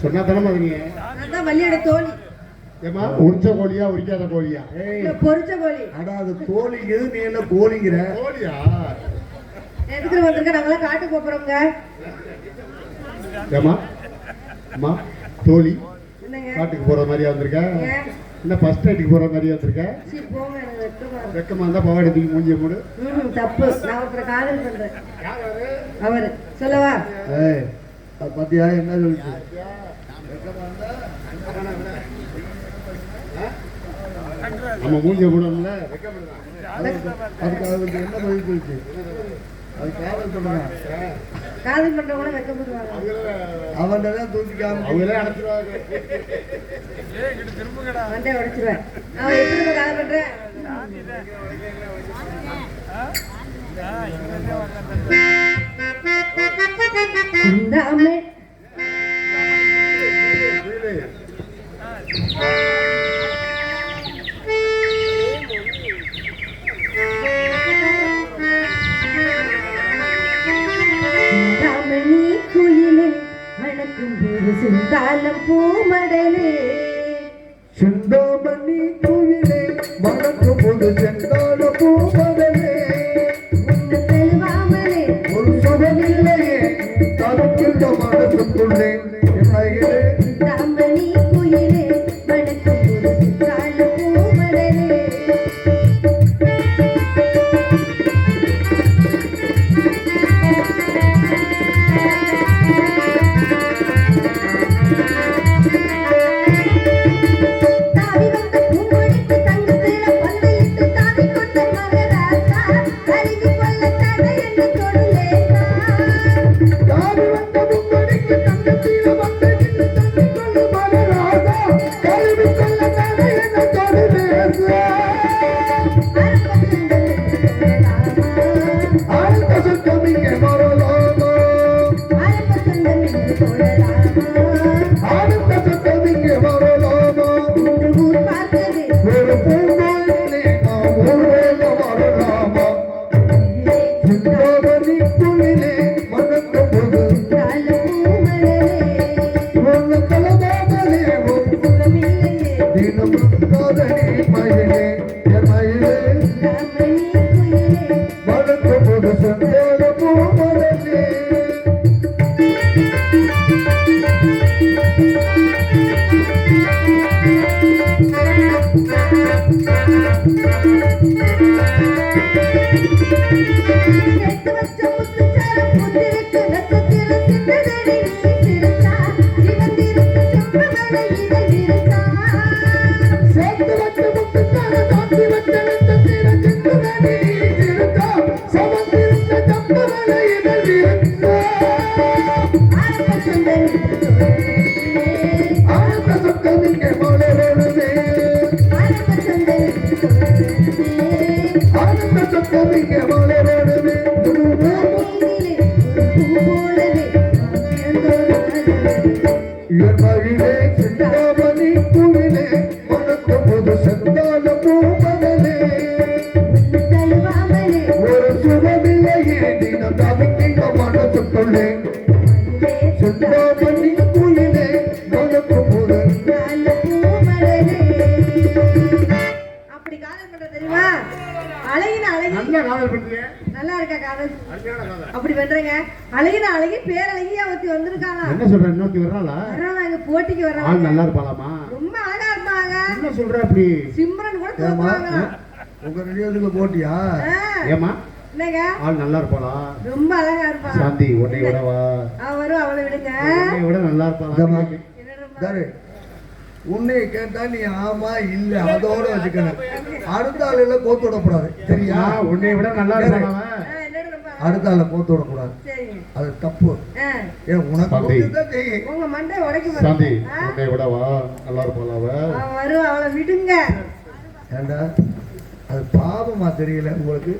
சொன்னா தானே வள்ளியோட தோழி. ஏமா உரிச்ச கோழியா உரிக்காத கோழியா? பொரிச்ச கோழி. அடா அது கோழிங்கிறது நீ என்ன கோழிங்கிற? கோழியா? எதுக்கு வந்திருக்க நாங்களாம் காட்டுக்கு போறோங்க ஏமா அம்மா தோழி. காட்டுக்கு போற மாதிரியா வந்திருக்க? ஏன் என்ன ஃபர்ஸ்ட் நைட்டுக்கு போற மாதிரியா வந்திருக்க? சரி போங்க எனக்கு வெக்கமா இருக்கு. வெக்கமா இருந்தா பவாடி தூக்கி மூஞ்சிய மூடு. ம் தப்பு. நான் ஒருத்தரை காதல் பண்றேன். அவரு? சொல்லவா? அது பாத்தியா? என்ன சொல்லிச்சு நம்ம மூஞ்சிய மூடணும்ல? அதுக்கு அதுக்கு அதுக்கு என்ன பதில் சொல்லிச்சு காதல் காதல் பண்றவங்க வெக்கப்படுவாங்க அவன்கிட்ட தான் தூக்கி காமிச்சு அவங்களே அடைச்சிருவாங்க. வந்தே உடைச்சிருவேன் அவன் எப்படி காதல் சிந்தாலம் பூமடலே. சிந்தாமணி கோவிலே மறக்கும் போது செந்தால அழகின அழகி பேரழகியா ஒருத்தி வந்திருக்காங்க என்ன சொல்ற இன்னொருத்தி வர்றாளா? வர்றாங்க எங்க போட்டிக்கு ஆள் வர்றாங்க நல்லா இருப்பாளாமா? ரொம்ப அழகா இருப்பாங்க. என்ன சொல்ற அப்படி? சிம்ரன் கூட தோக்குவாங்க உங்க ரெடியோதுக்கு போட்டியா? ஏமா என்னங்க? ஆள் நல்லா இருப்பாளா? ரொம்ப அழகா இருப்பாங்க சாந்தி உன்னை விடவா? அவளை விடுங்க. உன்னை விட நல்லா. இருப்பாளா? தாரு உன்னை கேட்டா நீ ஆமா இல்ல அதோட வச்சுக்கணும். அடுத்த ஆளுல கோத்து விடக்கூடாது. சரியா? உன்னை விட நல்லா இருப்பாளா? அடுத்த ஆளை போத்து விடக்கூடாது அது தப்பு. ஏன் உனக்கு உங்க மண்டை உடைக்க சாந்தி மண்டை விடவா நல்லா இருப்பாள் அவ? வரும் அவளை விடுங்க. ஏண்டா அது பாபமா தெரியல உங்களுக்கு.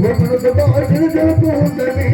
ஒரு மனசு பாசிருந்தவன் கூட்டமே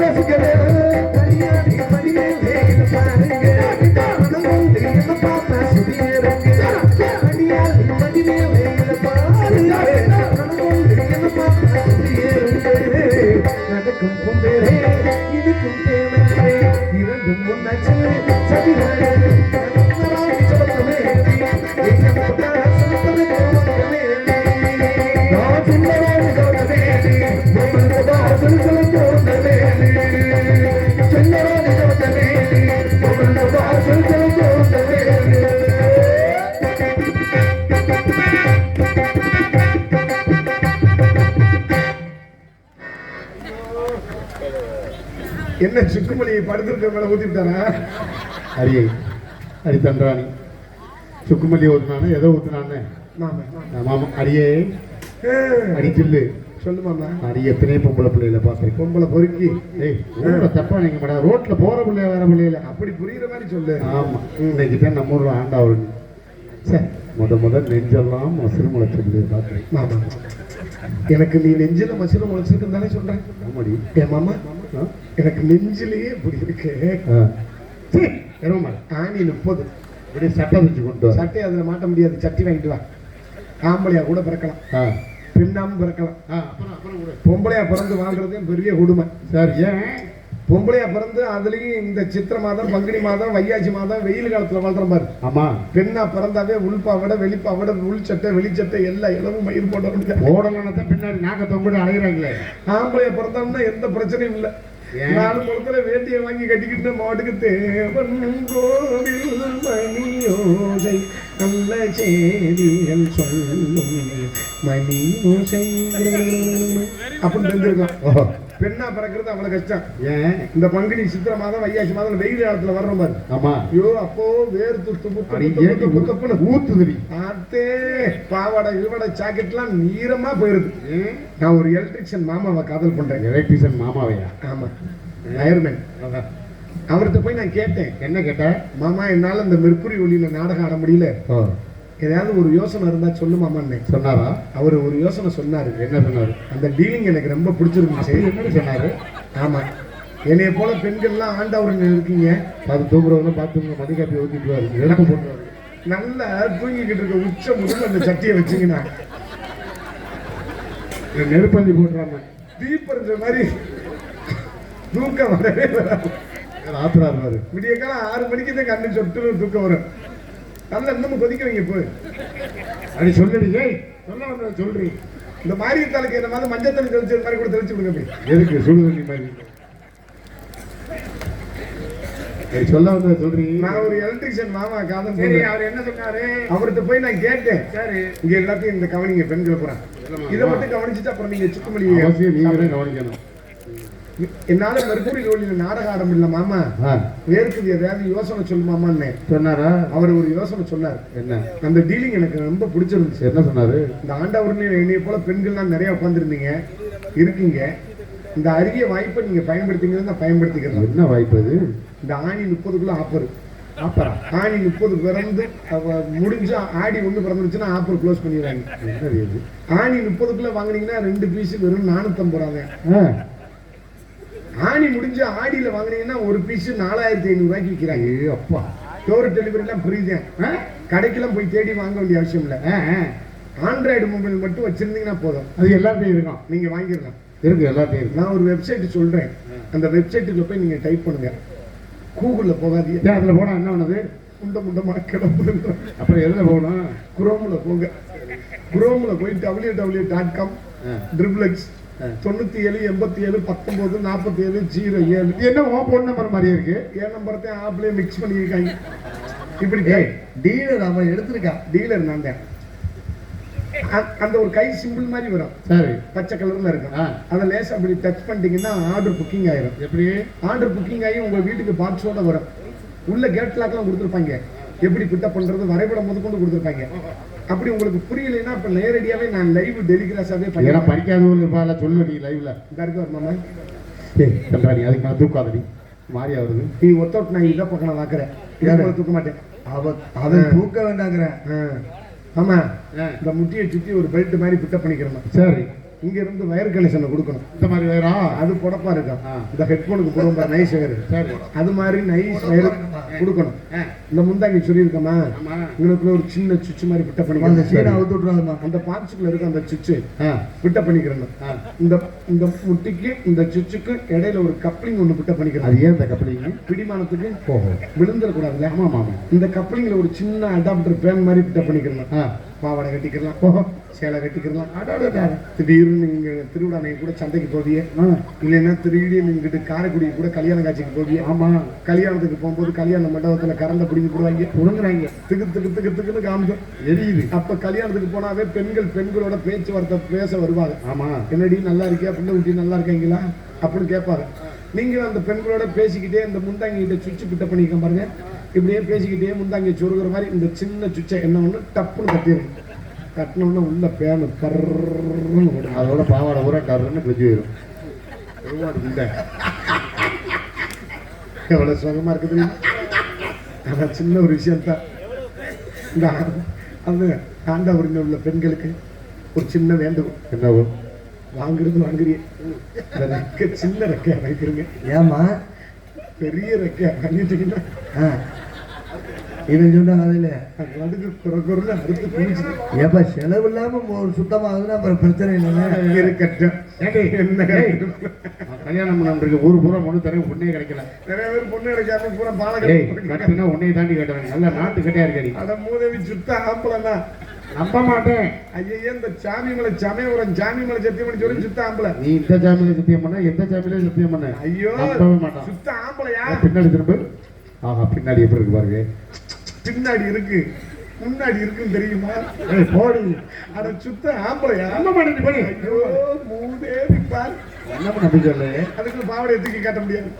Ele querer என்ன சுக்குமணியை படுத்திருக்க மேல விட்டாரா அரியை அரி தண்டானி சுக்குமல்லி ஊத்துனானே எதை ஊத்துனானே? மாமா அரியே. அடி சொல்லு மாமா. அடி எத்தனை பொம்பளை பிள்ளைகளை பார்த்துருக்கோம் பொம்பளை பொறுக்கி. ஏய் ஊர்ல தப்பா நீங்க மேடம் ரோட்ல போற பிள்ளைய வேற பிள்ளையில. அப்படி புரியுற மாதிரி சொல்லு. ஆமா. இன்னைக்கு தான் நம்ம ஊர்ல ஆண்டாவல் சே முத முத நெஞ்செல்லாம் மசுறு முளைச்சிருந்தது பார்த்துருக்கேன் மாமா. எனக்கு நீ நெஞ்சில மசில முளைச்சிருக்குன்னு தானே சொல்றேன். ஆமாடி. ஏ மாமா? எனக்கு நெஞ்சிலேயே இப்படி இருக்கு. மாடு. ஆணி முப்பது இப்படி சட்டை வச்சு கொண்டு சட்டை அதுல மாட்ட முடியாது. சட்டி வாங்கிட்டு வா. ஆம்பளையா கூட பிறக்கலாம். ஆ. பெண்ணாம பிறக்கலாம். அப்புறம் அப்புறம். பொம்பளையா பிறந்து வாழ்றதே பெரிய கொடுமை. சார். ஏன்? பொம்பளையா பிறந்து அதுலயும் இந்த சித்திர மாதம் பங்குனி மாதம் வையாசி மாதம் வெயில் காலத்துல வாழ்ற மாதிரி ஆமா. பெண்ணா பிறந்தாவே உள்பாவடை வெளிப்பாவடை உள் சட்டை வெளிச்சட்டை எல்லா இளவும் மயிர் போட ஓடலன்னு தான் பின்னாடி நாக்க தொங்கிட்டு அலைகிறாங்களே ஆம்பளைய பிறந்தோம்னா எந்த பிரச்சனையும் இல்லை? நாலு முகத்துல வேட்டியை வாங்கி கட்டிக்கிட்டு மாட்டுக்கு தேவன் கோவில் மணியோசை நல்ல செய்திகள் சொல்லும் மணியோசை. அப்படின்னு தெரிஞ்சிருக்கலாம். ஓஹோ. பெண்ணா பிறக்கிறது அவ்வளவு கஷ்டம். ஏன்? இந்த பங்குனி சித்திர மாதம் வையாசி மாதம் வெயில் காலத்துல வர்ற மாதிரி. ஆமா. ஐயோ அப்போ வேர் துத்து புத்துன்னு ஊத்துதுடி. ஆத்தே பாவாடை இவடை ஜாக்கெட்லாம் நீரமா போயிருது. நான் ஒரு எலக்ட்ரிஷியன் மாமாவை காதல் பண்றேன். எலக்ட்ரிஷியன் மாமாவையா? ஆமா. அயர்மேன் அவர்கிட்ட போய் நான் கேட்டேன். என்ன கேட்ட? மாமா என்னால இந்த மெர்க்குரி ஒளியில நாடகம் ஆட முடியல. ஏதாவது ஒரு யோசனை இருந்தா சொல்லு மாமான்னு சொன்னாரா? அவர் ஒரு யோசனை சொன்னாரு. என்ன சொன்னாரு? அந்த டீலிங் எனக்கு ரொம்ப பிடிச்சிருந்துச்சு அப்படி என்ன சொன்னாரு? ஆமா. என்னைய போல பெண்கள்லாம் ஆண்டவருங்க இருக்கீங்க. பார்த்து தூங்குறவங்க பார்த்து மதிக்காப்பி வாரு எடுத்து போட்டுருவாரு நல்லா தூங்கிக்கிட்டு இருக்க உச்ச முதல்ல அந்த சட்டியை வச்சீங்கன்னா. நெருப்பந்தி போட்டுறாங்க தீப்பறிஞ்ச மாதிரி தூக்கம் வரவே வராது. ஆத்திரா இருப்பாரு விடிய காலம் ஆறு மணிக்கு தான் கண்ணு சொட்டு தூக்கம் வரும். நல்லா இன்னமும் கொதிக்க வைங்க போய். அப்படி சொல்லுடி ஏய் சொல்ல வந்த சொல்றி இந்த மாரியத்தாளுக்கு என்ன மாதிரி மஞ்சள் தண்ணி தெளிச்ச மாதிரி கூட தெளிச்சு விடுங்க போய் எதுக்கு சுடு தண்ணி மாதிரி? ஏய், சொல்ல வந்த சொல்றி. நான் ஒரு எலக்ட்ரிஷியன் மாமா காதல் சரி. அவர் என்ன சொன்னாரு? அவர்கிட்ட போய் நான் கேட்டேன். சரி. இங்க எல்லாத்தையும் இந்த கவனிங்க பெண்களை போறேன் இதை மட்டும் கவனிச்சுட்டு அப்புறம் நீங்க சுத்தமல்லி அவசியம் நீங்க தான் கவனிக்கணும். என்னால மெர்குரி ரோலில நாடகம் ஆட முடியல மாமா. ஆ. வேர்க்குது ஏதாவது யோசனை சொல்லு மாமான்னு. சொன்னாரா? அவர் ஒரு யோசனை சொன்னார். என்ன? அந்த டீலிங் எனக்கு ரொம்ப பிடிச்சிருந்துச்சு. என்ன சொன்னாரு? இந்த ஆண்டவர்னு என்னைய போல பெண்கள்லாம் நிறைய உட்காந்துருந்தீங்க இருக்கீங்க. இந்த அரிய வாய்ப்பை நீங்க பயன்படுத்திங்கிறத நான் பயன்படுத்திக்கிறேன். என்ன வாய்ப்பு அது? இந்த ஆணி முப்பதுக்குள்ள ஆஃபர் ஆப்பரா ஆணி முப்பது பிறந்து முடிஞ்சு ஆடி ஒண்ணு பிறந்துருச்சுன்னா ஆஃபர் க்ளோஸ் பண்ணிடுறாங்க. ஆணி முப்பதுக்குள்ள வாங்குனீங்கன்னா ரெண்டு பீஸ் வெறும் நானூத்தம்பது ரூபாங்க. ஆணி முடிஞ்சு ஆடியில வாங்குனீங்கன்னா ஒரு பீஸ் நாலாயிரத்தி ஐநூறு ரூபாய்க்கு விற்கிறாங்க அப்பா. டோர் டெலிவரி எல்லாம் ஃப்ரீ தான் ஆ? கடைக்கெல்லாம் போய் தேடி வாங்க வேண்டிய அவசியம் இல்லை. ஆ. ஆண்ட்ராய்டு மொபைல் மட்டும் வச்சிருந்தீங்கன்னா போதும். அது எல்லாத்தையும் இருக்கும். நீங்க வாங்கிடலாம். இருக்கு எல்லாத்தையும் இருக்கு. நான் ஒரு வெப்சைட் சொல்றேன். அந்த வெப்சைட்டுக்குள்ள போய் நீங்க டைப் பண்ணுங்க. கூகுள்ல போகாதீங்க. அதுல போனா என்ன பண்ணுது முண்ட முண்டமா கிளம்புங்க அப்புறம் எதுல போகணும்? குரோம்ல போங்க. குரோம்ல போய் டபிள்யூ டபிள்யூ டாட் காம் ஆ. தொண்ணூத்தி ஏழு எண்பத்தி ஏழு பத்தொன்பது நாற்பத்தி ஏழு ஜீரோ ஏழு. என்ன உன் ஃபோன் நம்பர் மாதிரியே இருக்கு? ஏன் நம்பரத்தையும் ஆப்லயே மிக்ஸ் பண்ணியிருக்காங்க. இப்படி டீலர் அவன் எடுத்திருக்கான். டீலர் நான் தான். அந்த ஒரு கை சிம்பிள் மாதிரி வரும். சரி. பச்சை கலர்ல இருக்கும். அதை லேசா அப்படி டச் பண்ணிட்டீங்கன்னா ஆர்டர் புக்கிங் ஆயிரும். எப்படி? ஆர்டர் புக்கிங் ஆகி உங்க வீட்டுக்கு பாக்ஸோட வரும். உள்ள கேட் லாக்லாம் கொடுத்துருப்பாங்க. எப்படி பிட்டப் பண்றது? வரைபடம் முதற்கொண்டு கொடுத்துருப்பாங்க. அப்படி உங்களுக்கு புரியலைன்னா இப்ப நேரடியாவே நான் லைவ் டெலிகிராஸாவே ஏன்னா படிக்காதவங்க இருப்பால சொல்லு நீ லைவ்ல இந்த இருக்கு ஒரு மாமா ஏய் கண்டாடி அதுக்கு நான் தூக்காதடி மாறியா வருது. நீ ஒத்தோட் நான் இதை பக்கம் நான் வாக்குறேன் யாரு? தூக்க மாட்டேன். அவன் அவன் தூக்க வேண்டாங்கிறேன். ஆ. ஆமா. ஆ. இந்த முட்டியை சுத்தி ஒரு பெல்ட் மாதிரி பிட்டப் பண்ணிக்கிறோம் சரி. இங்க இருந்து வயர் கனெக்ஷனை கொடுக்கணும். இந்த மாதிரி வேறா அது பொடப்பா இருக்கும். இந்த ஹெட்போனுக்கு போடுவோம் பாரு நைஸ் வயர் அது மாதிரி நைஸ் வயர் கொடுக்கணும். இந்த முந்தாங்கி சொல்லியிருக்கோமா? உங்களுக்கு ஒரு சின்ன சுவிட்ச் மாதிரி பிட்ட அந்த பண்ணிக்கணும் சீனை அவுத்து அந்த பாக்ஸுக்குள்ள இருக்க அந்த சுவிட்ச் பிட்ட பண்ணிக்கிறணும். ஆ. இந்த இந்த முட்டிக்கு இந்த சுவிட்சுக்கு இடையில ஒரு கப்ளிங் ஒன்று பிட்ட அது பண்ணிக்கிறோம் ஏன் இந்த கப்பலிங்க பிடிமானத்துக்கு ஓஹோ. விழுந்துடக்கூடாதுல்ல? ஆமா ஆமா இந்த கப்ளிங்ல ஒரு சின்ன அடாப்டர் பேன் மாதிரி பிட்ட பண்ணிக்கிறணும். ஆ. பாவாடை கட்டிக்கலாம் ஓஹோ சேலை கட்டிக்கலாம் அடாடா. திடீர்னு நீங்க திருவிழா கூட சந்தைக்கு போவிய இல்லைன்னா திடீர்னு நீங்கிட்டு காரைக்குடி கூட கல்யாண காட்சிக்கு போவிய ஆமா. கல்யாணத்துக்கு போகும்போது கல்யாண மண்டபத்துல கரண்ட பிடிங்கி போடுவாங்க. புடுங்குறாங்க திக்கு திக்கு திக்கு திக்குன்னு காமிக்கும். எரியுது. அப்ப கல்யாணத்துக்கு போனாவே பெண்கள் பெண்களோட பேச்சுவார்த்தை பேச வருவாங்க. ஆமா. என்னடி நல்லா இருக்கியா? பிள்ளை குட்டி நல்லா இருக்கீங்களா? அப்படின்னு கேட்பாங்க. நீங்க அந்த பெண்களோட பேசிக்கிட்டே இந்த முந்தாங்கி கிட்ட சுவிட்ச் பிட்ட பண்ணிக்க பாருங்க. இப்படியே பேசிக்கிட்டே முந்தாங்கி சொருகிற மாதிரி இந்த சின்ன சுவிட்சை என்ன ஒண்ணு டப்புன்னு கட்டிடும் கட்டினோம்னா உள்ள பேனு கர்ன்னு ஓடும். அதோட பாவாடை ஊரா டர்ன்னு கிழிஞ்சு போயிடும் இல்லை எவ்வளவு சுகமா இருக்குது? அதான் சின்ன ஒரு விஷயம் தான் இந்த அந்த ஆண்டவரில் உள்ள பெண்களுக்கு ஒரு சின்ன வேண்டுகோள். என்ன வரும்? வாங்குறது வாங்குறீங்க. இந்த ரெக்கை சின்ன ரெக்கையா வாங்கிக்கிறீங்க. ஏமா பெரிய ரெக்கையா வாங்கிட்டீங்கன்னா ஆ. இவன் சொன்ன கதையில நடுக்கு குறை அறுத்து குளிச்சு ஏப்பா செலவு இல்லாம ஒரு சுத்தமாகுதுன்னா அப்புறம் பிரச்சனை இல்லைங்க இருக்கட்டும். என்ன? கல்யாணம் பண்ணுறதுக்கு ஊர் பூரா பொண்ணு தரேன் பொண்ணே கிடைக்கல. நிறைய பேர் பொண்ணு கிடைக்காம பூரா பாலகை கட்டுனா உன்னை தாண்டி கட்டுறாங்க நல்ல நாட்டு கட்டையா இருக்கடி அட மூதேவி சுத்த ஆம்பளை நம்ப மாட்டேன். ஐயே இந்த சாமி மலை சமயபுரம் சாமி மலை சத்தியமணி சொல்லி சுத்த ஆம்பளை. நீ இந்த சாமியில சத்தியம் பண்ண எந்த சாமியில சத்தியம் பண்ண? ஐயோ நம்பவே மாட்டான். சுத்த ஆம்பளையா? பின்னாடி திரும்ப. ஆஹா பின்னாடி எப்படி இருக்கு பாருங்க. பின்னாடி இருக்கு. முன்னாடி இருக்குன்னு தெரியுமா? போடி. அட சுத்த ஆம்பளையா? நீ போடி. ஐயோ மூதேவி பார் என்ன நம்பி சொல்லு? அதுக்கு பாவடையை தூக்கி காட்ட முடியாது.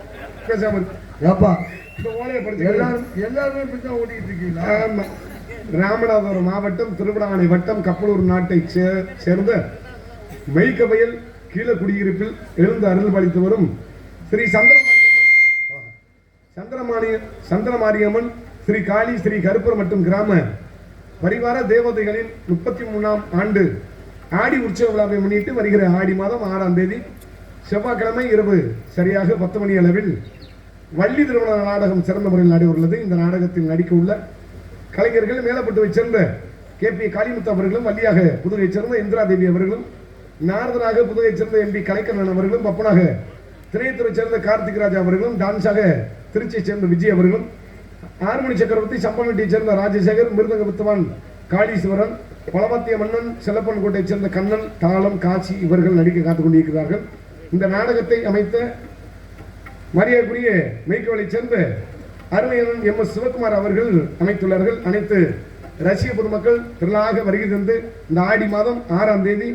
பேசாம. ஏப்பா. இந்த ஓலையை படிச்சு எல்லாரும் எல்லாருமே இப்படிதான் ஓடிட்டு இருக்கீங்களா? ஆமா. ராமநாதபுரம் மாவட்டம் திருவிடாமணி வட்டம் கப்பலூர் நாட்டை சேர்ந்த மெய்க்கவயல் கீழக்குடியிருப்பில் எழுந்து அருள் பாலித்து வரும் ஸ்ரீ சந்திரமாரியம்மன் சந்திரமாரிய சந்திரமாரியம்மன் ஸ்ரீ காளி ஸ்ரீ கருப்பர் மற்றும் கிராம பரிவார தேவதைகளின் முப்பத்தி மூணாம் ஆண்டு ஆடி உற்சவ விழாவை முன்னிட்டு வருகிற ஆடி மாதம் ஆறாம் தேதி செவ்வாய்க்கிழமை இரவு சரியாக பத்து மணி அளவில் வள்ளி திருமண நாடகம் சிறந்த முறையில் நடைபெறுள்ளது இந்த நாடகத்தில் நடிக்க உள்ள கலைஞர்கள் மேலப்பட்டுவை சேர்ந்த கே. பி. காளிமுத்து அவர்களும் வள்ளியாக புதுகையைச் சேர்ந்த இந்திரா தேவி அவர்களும் நாரதனாக புதுகையைச் சேர்ந்த எம்பி கலைக்கண்ணன் அவர்களும் பப்பனாக திரையத்துறை சேர்ந்த கார்த்திக் ராஜா அவர்களும் டான்ஸாக திருச்சியைச் சேர்ந்த விஜய் அவர்களும் ஆறுமணி சக்கரவர்த்தி சம்பளவட்டியைச் சேர்ந்த ராஜசேகர் மிருதங்க வித்துவான் காளீஸ்வரன் பலமத்திய மன்னன் செல்லப்பன் கோட்டையைச் சேர்ந்த கண்ணன் தாளம் காட்சி இவர்கள் நடிக்க காத்துக் கொண்டிருக்கிறார்கள். இந்த நாடகத்தை அமைத்த மரியாதைக்குரிய மெய்க்கவலைச் சேர்ந்த அருமையன் எம். எஸ். சிவகுமார் அவர்கள் அமைத்துள்ளார்கள். அனைத்து ரசிக பொதுமக்கள் திரளாக வருகை தந்து இந்த ஆடி மாதம் ஆறாம் தேதி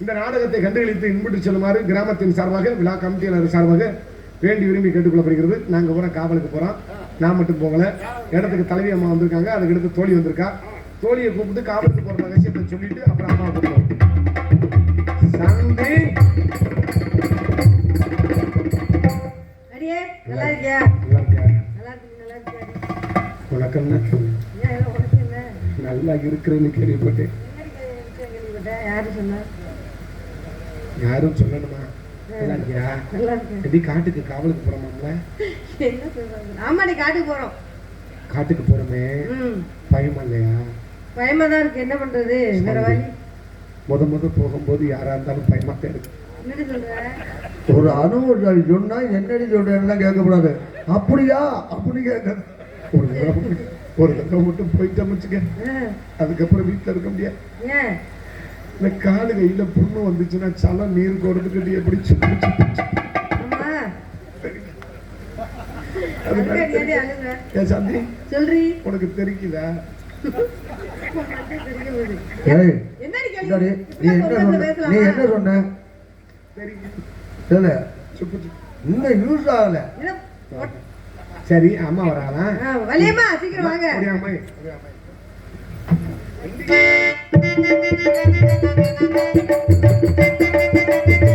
இந்த நாடகத்தை கண்டுகளித்து இன்புட்டு செல்லுமாறு கிராமத்தின் சார்பாக விழா கமிட்டியாளர் சார்பாக வேண்டி விரும்பி கேட்டுக்கொள்ளப்படுகிறது. நாங்கள் கூட காவலுக்கு போகிறோம் நான் மட்டும் போகல. இடத்துக்கு தலைவி அம்மா வந்திருக்காங்க. அதுக்கு அடுத்து தோழி வந்திருக்கா. தோழியை கூப்பிட்டு காவலுக்கு போற ரகசியத்தை சொல்லிட்டு அப்புறம் அம்மா கூப்பிடுவோம் சந்தி அடியே நல்லா உனக்கு என்ன? இருக்கிறேன்னு கேள்விப்பட்டேன். யாரும் சொல்லணுமா? நல்லா இருக்கியா? நல்லா இருக்கேன். எப்படி காட்டுக்கு காவலுக்கு போறோமாம்ல? என்ன சொல்றாங்க ஆமாடி காட்டுக்கு போறோம். காட்டுக்கு போறோமே. பயமா இல்லையா? பயமா தான் இருக்கு. என்ன பண்றது? வேற வழி. முத முத போகும்போது யாரா இருந்தாலும் பயமா தான் இருக்கு ஒரு அனுபவம் சொன்னா என்னடி சொல்றேன்னு கேட்கக்கூடாது. அப்படியா? அப்படி கேட்க ஒரு தடவை ஒரு தடவை மட்டும் போயிட்டு வச்சுக்க ஆ, அதுக்கப்புறம் வீட்டுல இருக்க முடியாது. இந்த காலு கையில புண்ணு வந்துச்சுன்னா சலம் நீர் கொடுத்துக்கிட்டு எப்படி சுத்தி உனக்கு தெரிக்குதா? நீ என்ன சொன்ன. இன்னும் யூஸ் ஆகல? சரி அம்மா வராளா Thank you.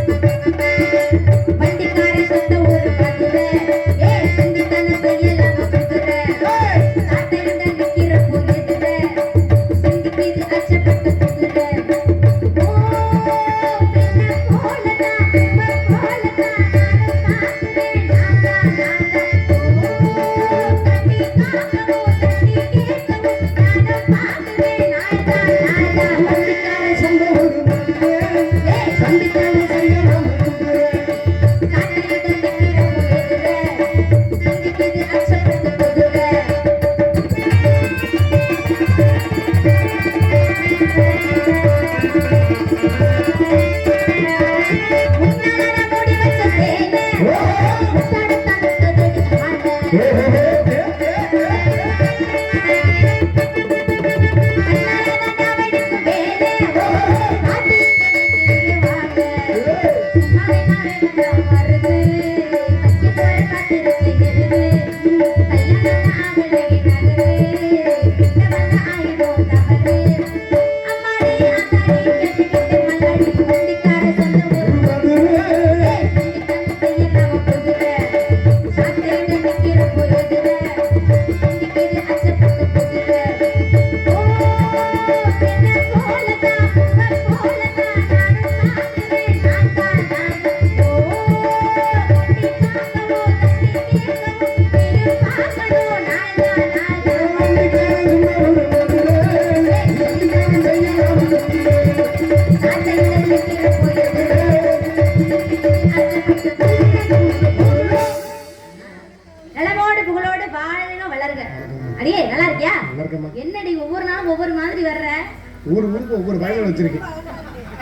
பயணம் வச்சிருக்கேன்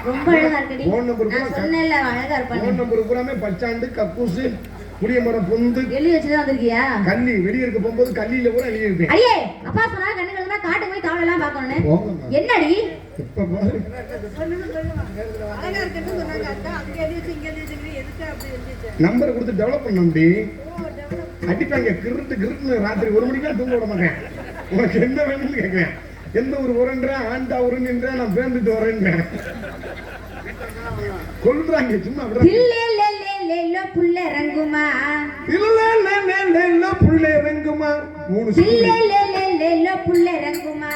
ரொம்ப அழகா இருக்கடி. சொன்னேன்ல அழகா ஃபோன் நம்பர் பூராமே பச்சாண்டு கக்கூசு புளிய மரம் பொந்து. எழுதி வச்சுதான் வந்திருக்கியா? கள்ளி வெளியே இருக்க போகும்போது கல்லியில கூட எழுதி இருப்பேன் அடியே அப்பா சொன்னா கண்ணு கழுதுனா காட்டு போய் காவல் எல்லாம் பாக்கணும்னு போங்கம்மா என்னடி? இப்ப பாரு. நம்பரை கொடுத்து டெவலப் பண்ண அடிப்பாங்க கிருட்டு கிருட்டுன்னு ராத்திரி ஒரு மணிக்கெல்லாம் தூங்க விட மாட்டேன். உனக்கு என்ன வேணும்னு கேட்கிறேன் எந்த ஒரு உரன்ற ஆண்டா உருன்ற நான் பேர்ந்துட்டு வரேன் கொல்றாங்க சும்மா புள்ள ரங்குமா இல்ல புள்ள இறங்குமா மூணு தில்லே சொல்லு லே லே லே லோ புள்ள ரங்குமா